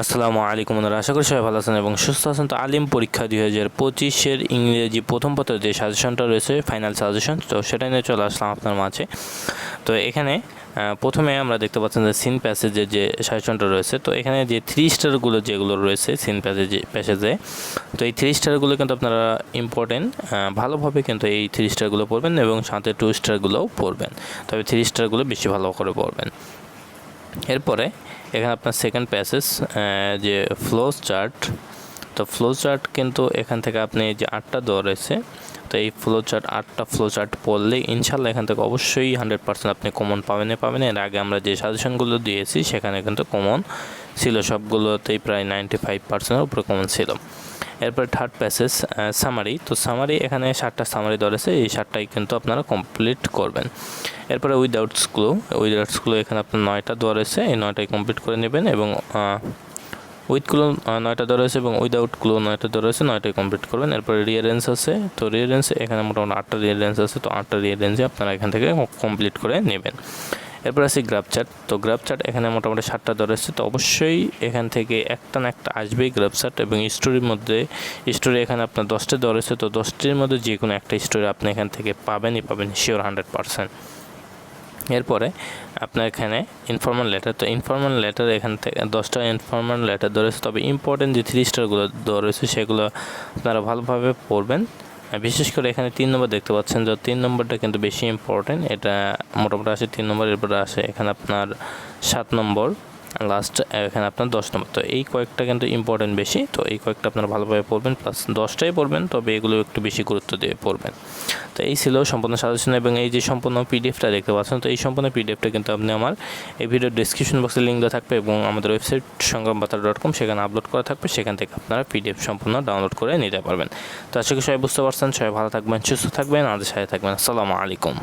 আসসালামু আলাইকুম বন্ধুরা, আশা করি সবাই ভালো আছেন এবং সুস্থ আছেন। তো আলিম পরীক্ষা দুই হাজার পঁচিশের ইংরেজি প্রথম পত্রের যে সাজেশনটা রয়েছে ফাইনাল সাজেশন তো সেটা নিয়ে চলে আসলাম আপনার মাঝে। তো এখানে প্রথমে আমরা দেখতে পাচ্ছেন যে সিন প্যাসেজের যে সাজেশনটা রয়েছে, তো এখানে যে থ্রি স্টারগুলো যেগুলো রয়েছে সিন প্যাসেজে প্যাসেজে তো এই থ্রি স্টারগুলো কিন্তু আপনারা ইম্পর্টেন্ট ভালোভাবে কিন্তু এই থ্রি স্টারগুলো পড়বেন এবং সাথে টু স্টারগুলোও পড়বেন। তবে থ্রি স্টারগুলো বেশি ভালো করে পড়বেন। এরপরে এখানে আপনার সেকেন্ড প্যাসেজ যে ফ্লো চার্ট তো ফ্লো চার্ট কিন্তু এখান থেকে আপনি যে আটটা দেওয়া রয়েছে, তো এই ফ্লো চার্ট আটটা ফ্লো চার্ট পড়লে ইনশাল্লাহ এখান থেকে অবশ্যই হান্ড্রেড পার্সেন্ট আপনি কমন পাবেনই পাবেন। এর আগে আমরা যে সাজেশনগুলো দিয়েছি, সেখানে কিন্তু কমন ছিল। সবগুলোতেই প্রায় নাইনটি ফাইভ পার্সেন্টের উপরে কমন ছিল। এরপরে থার্ড প্যাসেজ সামারি তো সামারি এখানে ষাটটা সামারি ধরেছে এই ষাটটাই কিন্তু আপনারা কমপ্লিট করবেন। এরপরে উইদাউট স্ক্লু উইদাউট স্ক্লু এখানে আপনার নয়টা রয়েছে। এই নয়টাই কমপ্লিট করে নেবেন এবং উইথ ক্লো নয়টা দেওয়া রয়েছে এবং উইদাউট ক্লো নয়টা দেওয়া রয়েছে, নয়টাই কমপ্লিট করবেন। এরপরে রিয়ারেন্স আছে। তো রিয়ারেন্স এখানে মোটামুটি আটটা রিয়ারেন্স আছে। তো আটটা রিয়ারেন্সে আপনারা এখান থেকে কমপ্লিট করে নেবেন। এরপর আছে গ্রাফ চার্ট তো গ্রাফ চার্ট এখানে মোটামুটি সাতটা দেওয়া রয়েছে তো অবশ্যই এখান থেকে একটা না একটা আসবেই গ্রাফ চার্ট এবং স্টোরির মধ্যে স্টোরি এখানে আপনার দশটা দেওয়া রয়েছে তো দশটির মধ্যে যে কোনো একটা স্টোরি আপনি এখান থেকে পাবেনই, পাবেন শিওর হান্ড্রেড পারসেন্ট এরপরে আপনার এখানে ইনফরমাল লেটার তো ইনফরমাল লেটার এখান থেকে, দশটা ইনফরমাল লেটার রয়েছে তবে ইম্পর্টেন্ট যে থ্রি স্টারগুলো রয়েছে সেগুলো আপনারা ভালোভাবে পড়বেন। বিশেষ করে এখানে তিন নম্বর দেখতে পাচ্ছেন যে তিন নম্বরটা কিন্তু বেশি ইম্পর্টেন্ট এটা মোটামুটি আসে তিন নম্বর, এরপরে আসে এখানে আপনার সাত নম্বর। লাস্ট এখানে আপনার দশ নম্বর। তো এই কয়েকটা কিন্তু ইম্পর্টেন্ট বেশি। তো এই কয়েকটা আপনারা ভালোভাবে পড়বেন প্লাস দশটাই পড়বেন। তবে এগুলো একটু বেশি গুরুত্ব দিয়ে পড়বেন। তো এই ছিল সম্পূর্ণ সাজেশন এবং এই যে সম্পূর্ণ পিডিএফটা দেখতে পাচ্ছেন, তো এই সম্পূর্ণ পিডিএফটা কিন্তু আপনি আমার এই ভিডিওর ডিসক্রিপশন বক্সে লিঙ্ক দেওয়া থাকবে এবং আমাদের ওয়েবসাইট সংগ্রামবাতা ডট কম সেখানে আপলোড করা থাকবে। সেখান থেকে আপনারা পিডিএফ সম্পূর্ণ ডাউনলোড করে নিতে পারবেন। তো আশা করি সবাই বুঝতে পারছেন। সবাই ভালো থাকবেন, সুস্থ থাকবেন, আমাদের সাথে থাকবেন। আসসালামু আলাইকুম।